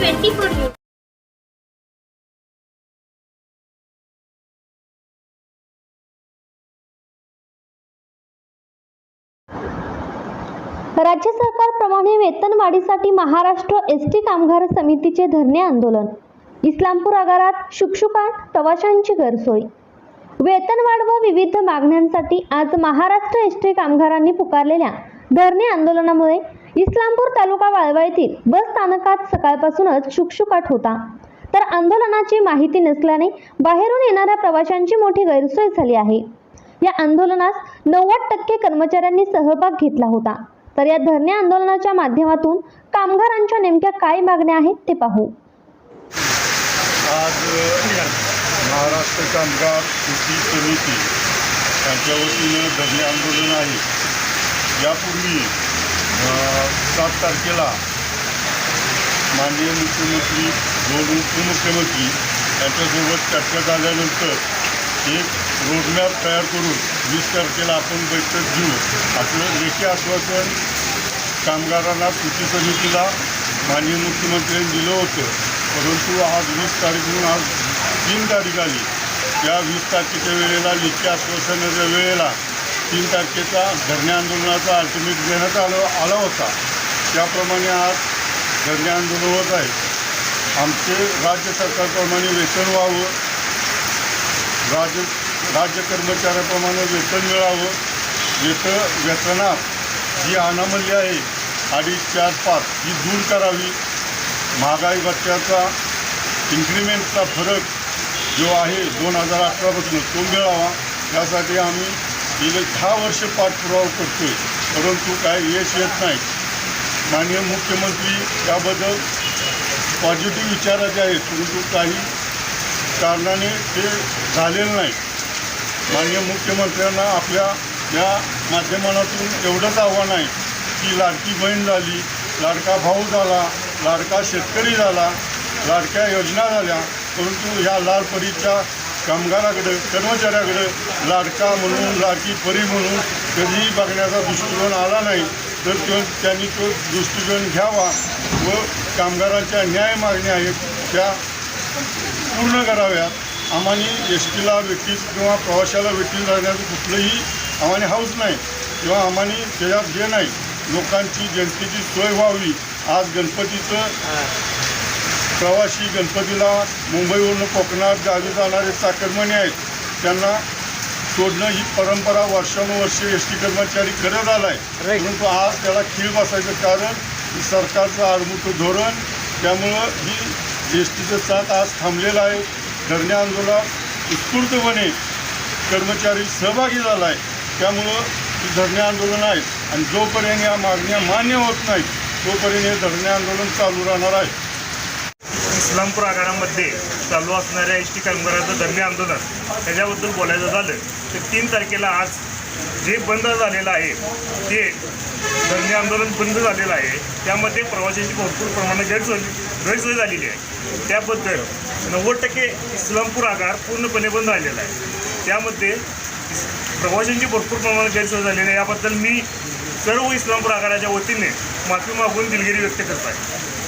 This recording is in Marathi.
Twenty four news. राज्य सरकारप्रमाणे वेतनवाढीसाठी महाराष्ट्र एस टी कामगार समितीचे धरणे आंदोलन. इस्लामपूर आगारात शुकशुकाट प्रवाशांची गैरसोय. वेतनवाढ व विविध मागण्यांसाठी आज महाराष्ट्र एस टी कामगारांनी पुकारलेल्या धरणे आंदोलनामुळे इस्लामपूर तालुका वाळवा येथील बस स्थानकात सकाळपासूनच शुकशुकाट होता. तर आंदोलनाची माहिती नसल्याने बाहेरून येणाऱ्या प्रवाशांची मोठी गैरसोय झाली आहे. या आंदोलनास नव्वद टक्के कर्मचाऱ्यांनी सहभाग घेतला होता. तर या धरणे आंदोलनाच्या माध्यमातून कामगारांच्या नेमक्या काय मागण्या आहेत ते पाहू. आज महाराष्ट्र कामगार कृती समिती यांच्या वतीनं धरणे आंदोलन आहे. यापूर्वी सात तारखेला माननीय मुख्यमंत्री दोन उपमुख्यमंत्री यांच्यासोबत चर्चा झाल्यानंतर एक रोडमॅप तयार करून वीस तारखेला आपण बैठक घेऊ. असं लेखी आश्वासन कामगारांना कृती समितीला माननीय मुख्यमंत्र्यांनी दिलं होतं. परंतु आज वीस तारीखहून आज तीन तारीख आली. त्या वीस तारखेच्या वेळेला लेखी आश्वासनाच्या वेळेला तीन तारखेचा धरणे आंदोलनाचा अल्टिमेट देण्यात आलं आला होता. त्याप्रमाणे आज धरणे आंदोलन होत आहे. आमचे राज्य सरकारप्रमाणे वेतन व्हावं राज्य राज्य कर्मचाऱ्याप्रमाणे वेतन मिळावं वेतन वेतनात जी अनामल्य आहे अडीच चार पाच ही दूर करावी. महागाई भत्त्याचा इन्क्रीमेंटचा फरक जो आहे दोन हजार अठरापासून तो मिळावा. यासाठी आम्ही गेले दहा वर्ष पाठपुरावा करतो आहे परंतु काय यश येत नाही. माननीय मुख्यमंत्री त्याबद्दल पॉझिटिव्ह विचाराचे आहेत परंतु काही कारणाने ते झालेलं नाही. माननीय मुख्यमंत्र्यांना आपल्या या माध्यमातून एवढंच आव्हान आहे की लाडकी बहीण झाली लाडका भाऊ झाला लाडका शेतकरी झाला लाडक्या योजना झाल्या परंतु ह्या लालपरीच्या कामगाराकडे कर्मचाऱ्याकडे लाडका म्हणून लाडकी परी म्हणून कधीही बघण्याचा दृष्टिकोन आला नाही तर तो त्यांनी तो दृष्टिकोन घ्यावा व कामगारांच्या न्याय मागण्या आहेत त्या पूर्ण कराव्यात आम्हाला एस टीला वेटीस किंवा प्रवाशाला वेटीस राहण्याचं कुठलंही आम्हाला हाऊस नाही किंवा आम्हाला त्याच्यात हे नाही. लोकांची जनतेची सोय व्हावी. आज गणपतीचं प्रवासी गणपतीला मुंबईवरून कोकणात गावी जाणारे चाकरमणी आहेत. त्यांना सोडणं ही परंपरा वर्षानुवर्षे एस टी कर्मचारी करत आला आहे परंतु आज त्याला खीळ बसायचं कारण ही सरकारचं आडमुठं धोरण त्यामुळं ही एस टीचं चाक आज थांबलेलं आहे. धरणे आंदोलनात उत्स्फूर्तपणे कर्मचारी सहभागी झाला आहे त्यामुळं ही धरणे आंदोलन आहे आणि जोपर्यंत या मागण्या मान्य होत नाहीत तोपर्यंत हे धरणे आंदोलन चालू राहणार आहे. इस्लामपूर आगारामध्ये चालू असणाऱ्या एस टी कामगारांचं धरणे आंदोलन त्याच्याबद्दल बोलायचं झालं तर तीन तारखेला आज जे बंद झालेलं आहे ते धरणे आंदोलन बंद झालेलं आहे. त्यामध्ये प्रवाशांची भरपूर प्रमाणात गैरसोय गैरसोय झालेली आहे. त्याबद्दल नव्वद टक्के इस्लामपूर आगार पूर्णपणे बंद झालेला आहे. त्यामध्ये प्रवाशांची भरपूर प्रमाणात गैरसोय झालेली आहे. याबद्दल मी सर्व इस्लामपूर आगाराच्या वतीने माफी मागून दिलगिरी व्यक्त करत आहे.